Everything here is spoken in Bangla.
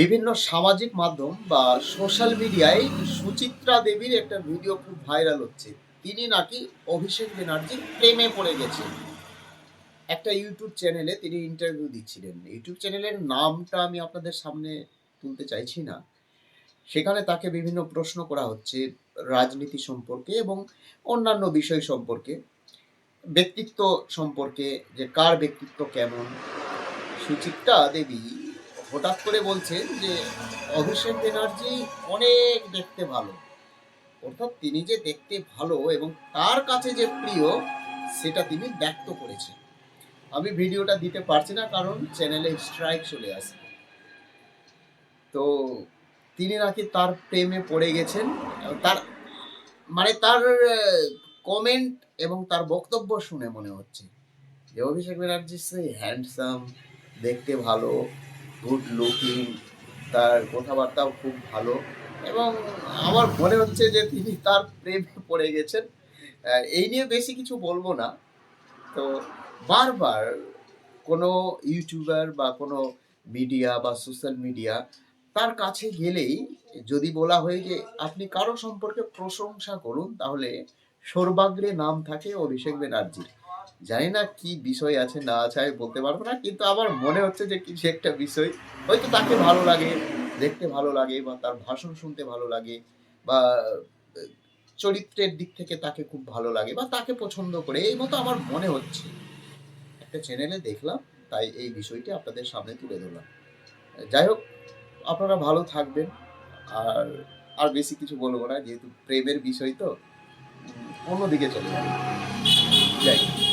বিভিন্ন সামাজিক মাধ্যম বা সোশ্যাল মিডিয়ায় সুচিত্রা দেবীর একটা ভিডিও খুব ভাইরাল হচ্ছে। তিনি নাকি অভিষেক ব্যানার্জির প্রেমে পড়ে গেছেন। একটা ইউটিউব চ্যানেলে তিনি ইন্টারভিউ দিচ্ছিলেন। ইউটিউব চ্যানেলের নামটা আমি আপনাদের সামনে তুলতে চাইছি না। সেখানে তাকে বিভিন্ন প্রশ্ন করা হচ্ছে রাজনীতি সম্পর্কে এবং অন্যান্য বিষয় সম্পর্কে, ব্যক্তিত্ব সম্পর্কে, যে কার ব্যক্তিত্ব কেমন, সুচিত্রা দেবী হঠাৎ করে বলছেন যে, অভিষেক ব্যানার্জি অনেক দেখতে ভালো। অর্থাৎ তিনি যে দেখতে ভালো এবং তার কাছে যে প্রিয়, সেটা তিনি ব্যক্ত করেছেন। আমি ভিডিওটা দিতে পারছি না কারণ চ্যানেলে স্ট্রাইক চলে আসবে তো তিনি নাকি তার প্রেমে পড়ে গেছেন। তার মানে তার কমেন্ট এবং তার বক্তব্য শুনে মনে হচ্ছে যে, অভিষেক ব্যানার্জি সেই হ্যান্ডসাম দেখতে ভালো গুড লুকিং তার কথাবার্তাও খুব ভালো। এবং আমার মনে হচ্ছে যে তিনি তার প্রেমে পড়ে গেছেন। এই নিয়ে বেশি কিছু বলব না। তো বারবার কোনো ইউটিউবার বা কোনো মিডিয়া বা সোশ্যাল মিডিয়া তার কাছে গেলেই যদি বলা হয় যে আপনি কারও সম্পর্কে প্রশংসা করুন, তাহলে সর্বাগ্রে নাম থাকে অভিষেক ব্যানার্জি জানি না কি বিষয় আছে, না আছে, আমি বলতে পারব না, কিন্তু আমার মনে হচ্ছে যে কিছু একটা বিষয়, হয়তো তাকে ভালো লাগে, দেখতে ভালো লাগে, বা তার ভাষণ শুনতে ভালো লাগে, বা, চরিত্রের দিক থেকে তাকে খুব ভালো লাগে, বা তাকে পছন্দ করে, এই মতো আমার মনে হচ্ছে। একটা চ্যানেলে দেখলাম, তাই এই বিষয়টি আপনাদের সামনে তুলে ধরলাম। যাই হোক, আপনারা ভালো থাকবেন, আর আর বেশি কিছু বলব না, যেহেতু প্রেমের বিষয় তো অন্যদিকে চলে যাবে। যাই হোক।